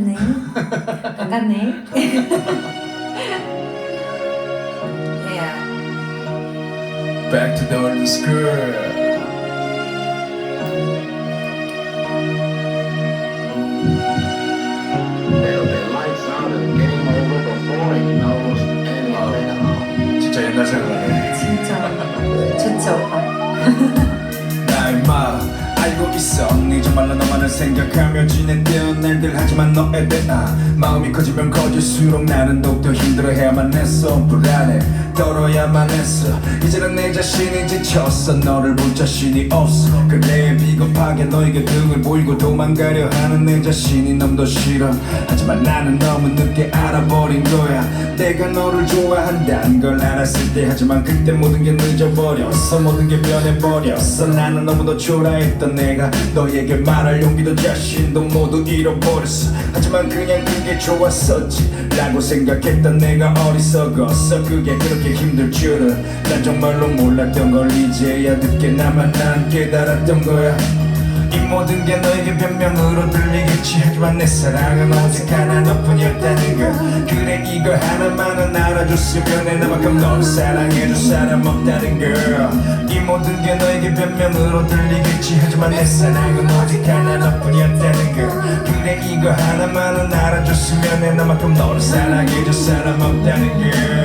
네. 반갑네. yeah. Back to the old school. There'll be lights out and game over before he knows anything. 진짜 옛날 생각나네. 진짜 좋죠 오빠. 나 임마 알고 있어. 잊지 말라 너만을 생각하며 지냈던 날들. 하지만 너에 대한 마음이 커지면 커질수록 나는 더욱더 힘들어해야만 했어. 불안해. 떨어야만 했어. 이제는 내 자신이 지쳤어. 너를 볼 자신이 없어. 그래 비겁하게 너에게 등을 보이고 도망가려 하는 내 자신이 너무도 싫어. 하지만 나는 너무 늦게 알아버린 거야. 내가 너를 좋아한다는 걸 알았을 때. 하지만 그때 모든 게 늦어버렸어. 모든 게 변해버렸어. 나는 너무도 초라했던 내가 너에게 말할 용기도 자신도 모두 잃어버렸어. 하지만 그냥 그게 좋았었지 라고 생각했던 내가 어리석었어. 그게 그렇게 힘들 줄은 난 정말로 몰랐던 걸 이제야 늦게나마 난 깨달았던 거야. 이 모든 게 너에게 변명으로 들리겠지. 하지만 내 사랑은 오직 하나 너뿐이었다는 걸. 그래 이거 하나만은 알아줬으면 해. 나만큼 너를 사랑해줄 사람 없다는 걸이 모든 게 너에게 변명으로 들리겠지 하지만 내 사랑은 오직 하나 너뿐이었다는 걸 그래 이거 하나만은 알아줬으면 해. 나만큼 너를 사랑해줄 사람 없다는 걸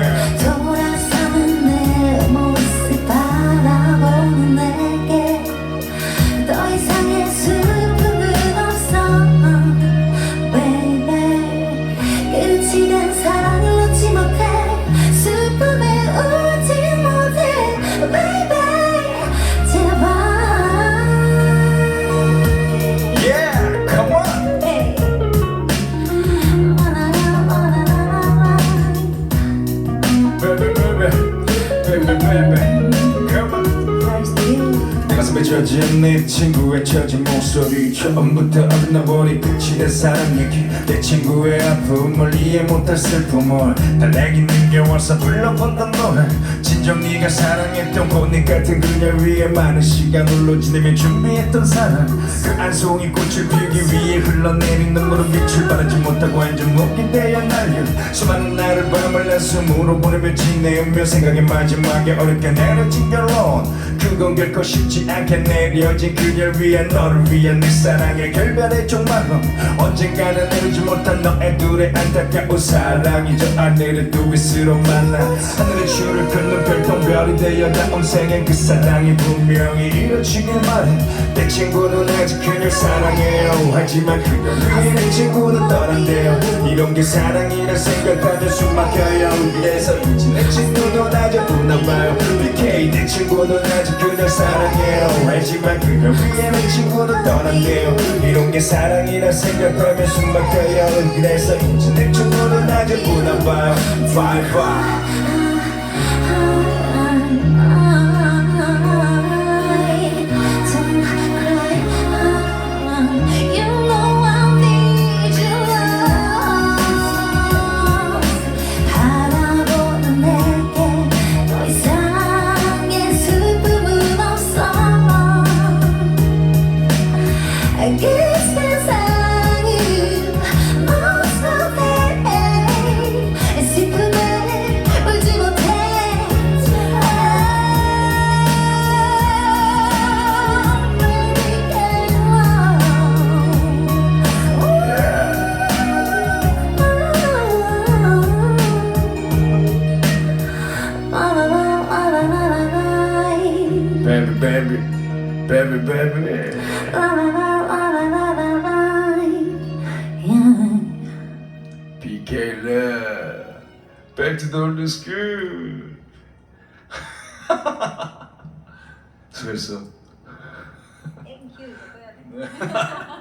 젖은 내 친구의 처진 목소리. 처음부터 어긋나버린 끝이 된 사랑 얘기. 내 친구의 아픔을 이해 못할 슬픔을 다 내게 느껴와서 불러본단 노래. 진정 네가 사랑했던 꽃잎 같은 그녀 위에 많은 시간을 지내며 준비했던 사랑. 그 안송이 꽃을 피우기 위해 흘러내린 눈물은 빛을 발하지 못하고 완전 묵게 되어 날려. 수많은 날을 밤을 난 숨으로 보내며 지내며 생각의 마지막에 어렵게 내려진 결론. 그건 결코 쉽지 않게 내려진 그녀를 위한 너를 위한 내 사랑의 결별의 종말론 언젠가는 이루지 못한 너의 둘의 안타까운 사랑이 저 하늘의 두 빛으로 만나 하늘의 줄을 긋는 별똥별이 되어 다음 생엔 그 사랑이 분명히 이루어지길 바래. 내 친구는 아직 그녀를 사랑해요. 하지만 그녀 위해 내 친구는 떠난대요. 이런 게 사랑이라 생각하면 숨 막혀요 이래서인지 내 친구도 아직 우나봐요 내 친구는 아직 그녀 사랑해요. 하지만 그녀 위해 내 친구는 떠난대요. 이런 게 사랑이라 생각하면 숨 막혀요. 이래서인지 내 친구는 아직 우나봐요 Bye bye baby, baby, baby, baby. La, la, la. To the old school 수고했어 Thank you.